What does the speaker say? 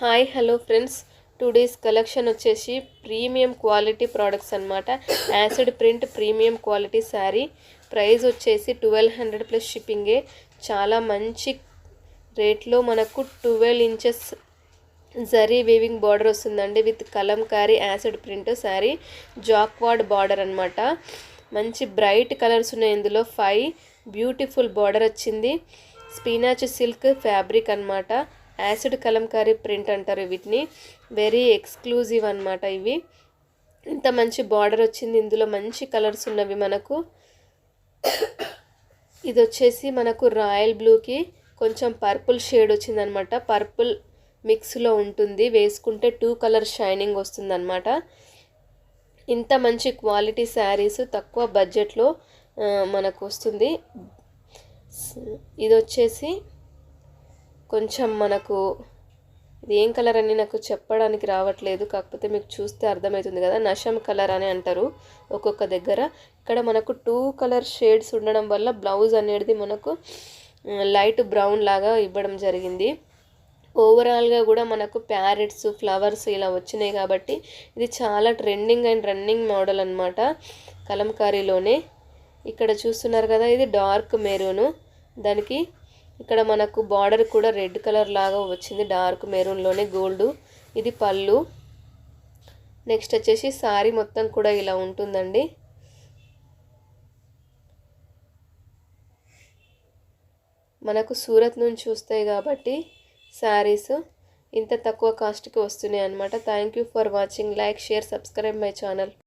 Hi hello friends. Today's collection వచ్చేసి premium quality products అనమాట acid print premium quality sari. Price వచ్చేసి twelve hundred plus షిప్పింగే. చాలా మంచి రేట్లో మనకు twelve inches zari weaving border వస్తుందండి with Kalamkari acid print sari. Jacquard border అనమాట మంచి బ్రైట్ కలర్స్ ఉన్నాయి ఇందులో. ఫైవ్ బ్యూటిఫుల్ బార్డర్ వచ్చింది. స్పీనాచ్ సిల్క్ ఫ్యాబ్రిక్ అనమాట యాసిడ్ కలంకారీ ప్రింట్ అంటారు వీటిని. వెరీ ఎక్స్క్లూజివ్ అనమాట ఇవి. ఇంత మంచి బార్డర్ వచ్చింది. ఇందులో మంచి కలర్స్ ఉన్నవి మనకు. ఇది వచ్చేసి మనకు రాయల్ బ్లూకి కొంచెం పర్పుల్ షేడ్ వచ్చిందనమాట పర్పుల్ మిక్స్లో ఉంటుంది. వేసుకుంటే టూ కలర్ షైనింగ్ వస్తుందన్నమాట. ఇంత మంచి క్వాలిటీ శారీస్ తక్కువ బడ్జెట్లో మనకు వస్తుంది. ఇది వచ్చేసి కొంచెం మనకు ఇది ఏం కలర్ అని నాకు చెప్పడానికి రావట్లేదు. కాకపోతే మీకు చూస్తే అర్థమవుతుంది కదా. నషం కలర్ అని అంటారు ఒక్కొక్క దగ్గర. ఇక్కడ మనకు టూ కలర్ షేడ్స్ ఉండడం వల్ల బ్లౌజ్ అనేది మనకు లైట్ బ్రౌన్ లాగా ఇవ్వడం జరిగింది. ఓవరాల్గా కూడా మనకు ప్యారెట్స్ ఫ్లవర్స్ ఇలా వచ్చినాయి కాబట్టి ఇది చాలా ట్రెండింగ్ అండ్ రన్నింగ్ మోడల్ అనమాట కలంకారీలోనే. ఇక్కడ చూస్తున్నారు కదా ఇది డార్క్ మెరూను దానికి ఇక్కడ మనకు బార్డర్ కూడా రెడ్ కలర్ లాగా వచ్చింది డార్క్ మెరూన్లోనే గోల్డ్. ఇది పళ్ళు. నెక్స్ట్ వచ్చేసి శారీ మొత్తం కూడా ఇలా ఉంటుందండి. మనకు సూరత్ నుంచి వస్తాయి కాబట్టి శారీస్ ఇంత తక్కువ కాస్ట్కి వస్తున్నాయి అనమాట thank you for watching like share subscribe my channel